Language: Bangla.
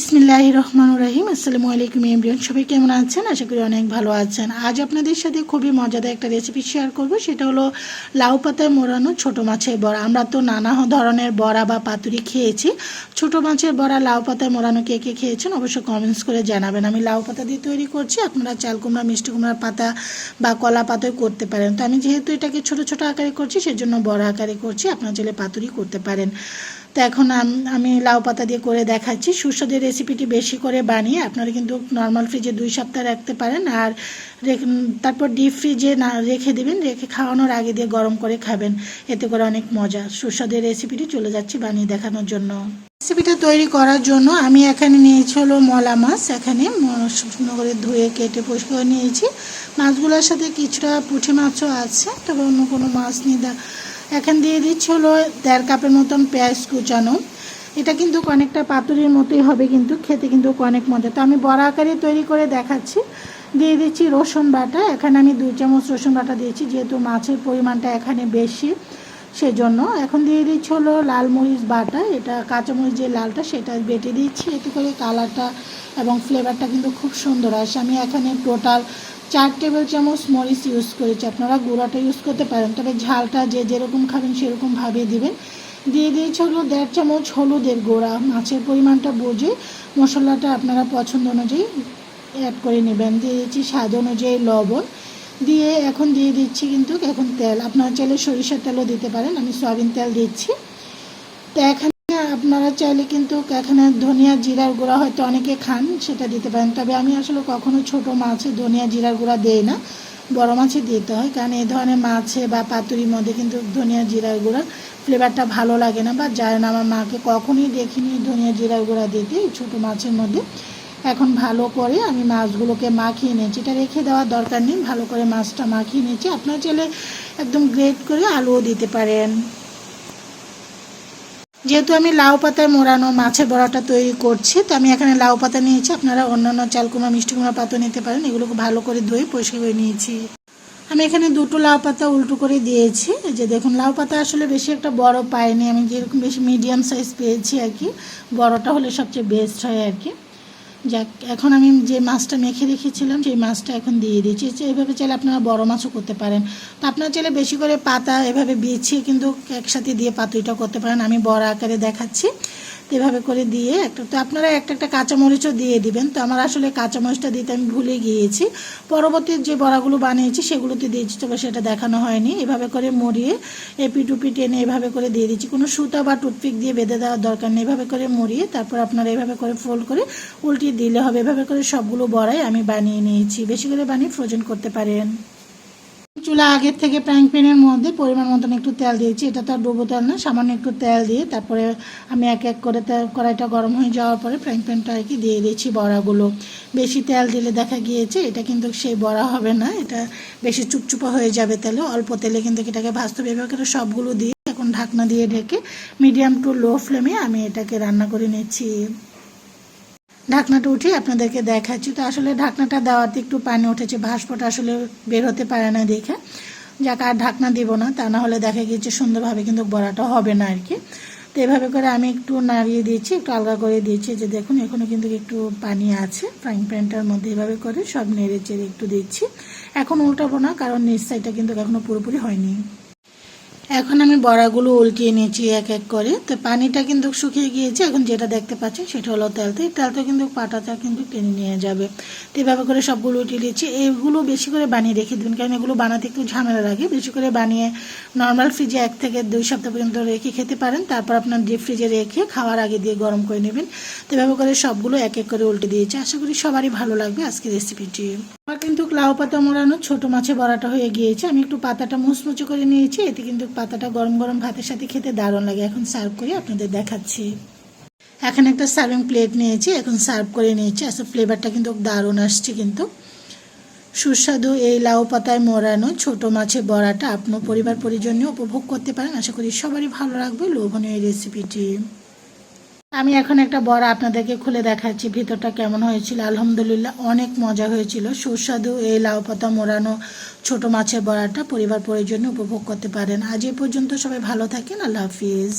বিসমিল্লাহ রহমান রহিম। আসসালামু আলাইকুম এমরিয়ন সবাই কেমন আছেন? আশা করি অনেক ভালো আছেন। আজ আপনাদের সাথে খুবই মজাদার একটা রেসিপি শেয়ার করব। সেটা হলো লাউ পাতায় মোড়ানো ছোটো মাছের বড়া। আমরা তো নানা ধরনের বড়া বা পাতুরি খেয়েছি। ছোট মাছের বড়া, লাউ পাতায় মোড়ানো কে কে খেয়েছেন অবশ্যই কমেন্টস করে জানাবেন। আমি লাউ পাতা দিয়ে তৈরি করছি। আপনারা চাল কুমড়া, মিষ্টি কুমড়ার পাতা বা কলা পাতায় করতে পারেন। তো আমি যেহেতু এটাকে ছোট ছোট আকারে করছি, সেজন্য বড় আকারে করছি। আপনারা চাইলে পাতুরি করতে পারেন। তো এখন আমি লাউ পাতা দিয়ে করে দেখাচ্ছি। সুস্বাদের রেসিপিটি বেশি করে বানিয়ে আপনারা কিন্তু নর্মাল ফ্রিজে দুই সপ্তাহ রাখতে পারেন। আর তারপর ডিপ ফ্রিজে না, রেখে দিবেন। রেখে খাওয়ানোর আগে দিয়ে গরম করে খাবেন। এতে করে অনেক মজা। সুস্বাদের রেসিপিটি চলে যাচ্ছি বানিয়ে দেখানোর জন্য। রেসিপিটা তৈরি করার জন্য আমি এখানে নিয়েছি হলো মলা মাছ। এখানে শুকনো করে ধুয়ে কেটে পরিষ্কার করে নিয়েছি। মাছগুলোর সাথে কিছুটা পুঁটি মাছও আছে, তবে অন্য কোনো মাছ নিয়ে এখন দিয়ে দিচ্ছি হলো দেড় কাপের মতন পেঁয়াজ কুচানো। এটা কিন্তু অনেকটা পাতুরির মতোই হবে কিন্তু, খেতে কিন্তু অনেক মজা। তো আমি বড় আকারে তৈরি করে দেখাচ্ছি। দিয়ে দিচ্ছি রসুন বাটা। এখানে আমি দুই চামচ রসুন বাটা দিয়েছি, যেহেতু মাছের পরিমাণটা এখানে বেশি সেজন্য। এখন দিয়ে দিচ্ছি হলো লাল মরিচ বাটা। এটা কাঁচামরিচ যে লালটা, সেটা বেটে দিচ্ছি এতে করে কালারটা এবং ফ্লেভারটা কিন্তু খুব সুন্দর আসে। আমি এখানে টোটাল চার টেবিল চামচ মরিচ ইউজ করেছি। আপনারা গুঁড়াটা ইউজ করতে পারেন, তবে ঝালটা যে যেরকম খাবেন সেরকমভাবে দিবেন। দিয়ে দিয়েছি হলো দেড় চামচ হলুদের গোড়া, মাছের পরিমাণটা বুঝে মশলাটা আপনারা পছন্দ অনুযায়ী অ্যাড করে নেবেন। দিয়ে দিচ্ছি স্বাদ অনুযায়ী লবণ। দিয়ে এখন দিয়ে দিচ্ছি কিন্তু এখন তেল। আপনারা চাইলে সরিষার তেলও দিতে পারেন, আমি সয়াবিন তেল দিচ্ছি। তো এখানে আপনারা চাইলে কিন্তু এখানে ধনিয়া জিরার গুঁড়া হয়তো অনেকে খান, সেটা দিতে পারেন। তবে আমি আসলে কখনো ছোট মাছে ধনিয়া জিরার গুঁড়া দেই না, বড় মাছে দিতে হয়, কারণ এই ধরনের মাছে বা পাতুরির মধ্যে কিন্তু ধনিয়া জিরার গুঁড়া ফ্লেভারটা ভালো লাগে না বা যায় না। আমার মাকে কখনই দেখিনি ধনিয়া জিরার গুঁড়া দিতে ছোটো মাছের মধ্যে। এখন ভালো করে আমি মাছগুলোকে মাখিয়ে নিয়েছি। এটা রেখে দেওয়ার দরকার নেই, ভালো করে মাছটা মাখিয়ে নিয়েছি। আপনারা চাইলে একদম গ্রেট করে আলুও দিতে পারেন। যেহেতু আমি লাউ পাতায় মোড়ানো মাছের বড়াটা তৈরি করছি, তো আমি এখানে লাউ পাতা নিয়েছি। আপনারা অন্যান্য চাল কুমড়া, মিষ্টি কুমড়া পাতা নিতে পারেন। এগুলোকে ভালো করে ধুয়ে পরিষ্কার করে নিয়েছি। আমি এখানে দুটো লাউ পাতা উল্টো করে দিয়েছি। যে দেখুন, লাউ পাতা আসলে বেশি একটা বড় পাইনি। আমি যেরকম বেশি মিডিয়াম সাইজ পেয়েছি আর কি। বড়টা হলে সবচেয়ে বেস্ট হয় আর কি। যাক, এখন আমি যে মাছটা মেখে রেখেছিলাম, সেই মাছটা এখন দিয়ে দিচ্ছি। এভাবে চাইলে আপনারা বড় মাছও করতে পারেন। তো আপনারা চাইলে বেশি করে পাতা এভাবে বিছিয়ে কিন্তু একসাথে দিয়ে পাতুইটা করতে পারেন। আমি বড় আকারে দেখাচ্ছি। এভাবে করে দিয়ে একটা তো আপনারা একটা একটা কাঁচামরিচও দিয়ে দিবেন। তো আমার আসলে কাঁচামরিচটা দিতে আমি ভুলে গিয়েছি। পরবর্তী যে বড়াগুলো বানিয়েছি, সেগুলোতে দিয়েছি, তবে সেটা দেখানো হয়নি। এভাবে করে মরিয়ে এপি টুপি টেনে এভাবে করে দিয়ে দিচ্ছি। কোনো সুতা বা টুথপিক দিয়ে বেঁধে দেওয়ার দরকার নেই। এভাবে করে মরিয়ে তারপর আপনারা এভাবে করে ফোল্ড করে উল্টিয়ে দিলে হবে। এভাবে করে সবগুলো বড়াই আমি বানিয়ে নিয়েছি। বেশি করে বানিয়ে ফ্রোজেন করতে পারেন। চুলা আগের থেকে ফ্রাইং প্যানের মধ্যে পরিমাণ মতন একটু তেল দিয়েছি। এটা তো আর ডুবো তেল না, সামান্য একটু তেল দিয়ে তারপরে আমি এক এক করে কড়াইটা গরম হয়ে যাওয়ার পরে ফ্রাইং প্যানটা আর কি দিয়ে দিয়েছি বড়াগুলো। বেশি তেল দিলে দেখা গিয়েছে, এটা কিন্তু সেই বড়া হবে না, এটা বেশি চুপচুপা হয়ে যাবে তেলে। অল্প তেলে কিন্তু এটাকে হবে এভাবে করে সবগুলো দিয়ে এখন ঢাকনা দিয়ে ঢেকে মিডিয়াম টু লো ফ্লেমে আমি এটাকে রান্না করে নিচ্ছি। ঢাকনাটা উঠিয়ে আপনাদেরকে দেখাচ্ছি। তো আসলে ঢাকনাটা দেওয়াতে একটু পানি উঠেছে, ভাস্পটা আসলে বের হতে পারে না দেখে। যাক, আর ঢাকনা দিব না, তা না হলে দেখা গিয়েছে সুন্দরভাবে কিন্তু বড়াটা হবে না আর কি তো এভাবে করে আমি একটু নাড়িয়ে দিয়েছি একটু আলগা করে দিয়েছি যে দেখুন এখনও কিন্তু একটু পানি আছে। ফ্রাইং প্যানটার মধ্যে এভাবে করে সব নেড়ে চেড়ে একটু দিচ্ছি। এখন উল্টাবো না, কারণ সাইডটা কিন্তু এখনও পুরোপুরি হয়নি। এখন আমি বড়াগুলো উল্টিয়ে নিয়েছি এক এক করে। তো পানিটা কিন্তু শুকিয়ে গিয়েছে। এখন যেটা দেখতে পাচ্ছেন সেটা হলো তেলতে। তেলটা কিন্তু পাটাটা কিন্তু টেনে নিয়ে যাবে। তো এভাবে করে সবগুলো উঠিয়ে দিচ্ছি এইগুলো বেশি করে বানিয়ে রেখে দেবেন, কারণ এগুলো বানাতে একটু ঝামেলা লাগে। বেশি করে বানিয়ে নর্মাল ফ্রিজে এক থেকে দুই সপ্তাহ পর্যন্ত রেখে খেতে পারেন। তারপর আপনার ডিপ ফ্রিজে রেখে খাওয়ার আগে দিয়ে গরম করে নেবেন। তো এভাবে করে সবগুলো এক এক করে উল্টে দিয়েছি। আশা করি সবারই ভালো লাগবে আজকের রেসিপিটি আমার কিন্তু লাউ পাতা মোড়ানো ছোট মাছে বড়াটা হয়ে গিয়েছে। আমি একটু পাতাটা মুচমুচে করে নিয়েছি। এতে কিন্তু পাতাটা গরম গরম ভাতের সাথে খেতে দারুণ লাগে। এখন সার্ভ করে, আপনাদের দেখাচ্ছি। এখন একটা সার্ভিং প্লেট নিয়েছি, এখন সার্ভ করে নিয়েছি। আসলে ফ্লেভারটা কিন্তু দারুণ আসছে কিন্তু। সুস্বাদু এই লাউ পাতায় মোড়ানো ছোট মাছের বড়াটা আপনার পরিবার পরিজন্য নিয়ে উপভোগ করতে পারেন। আশা করি সবারই ভালো লাগবে। লোভনীয় এই রেসিপিটি আমি এখন একটা বড়া আপনাদেরকে খুলে দেখাচ্ছি, ভিতরটা কেমন হয়েছিল। আলহামদুলিল্লাহ, অনেক মজা হয়েছিল। সুস্বাদু এই লাউ পাতা মোড়ানো ছোট মাছের বড়াটা পরিবার পরিজন জন্য উপভোগ করতে পারেন। আজ এ পর্যন্ত সবাই ভালো থাকেন, আল্লাহ হাফিজ।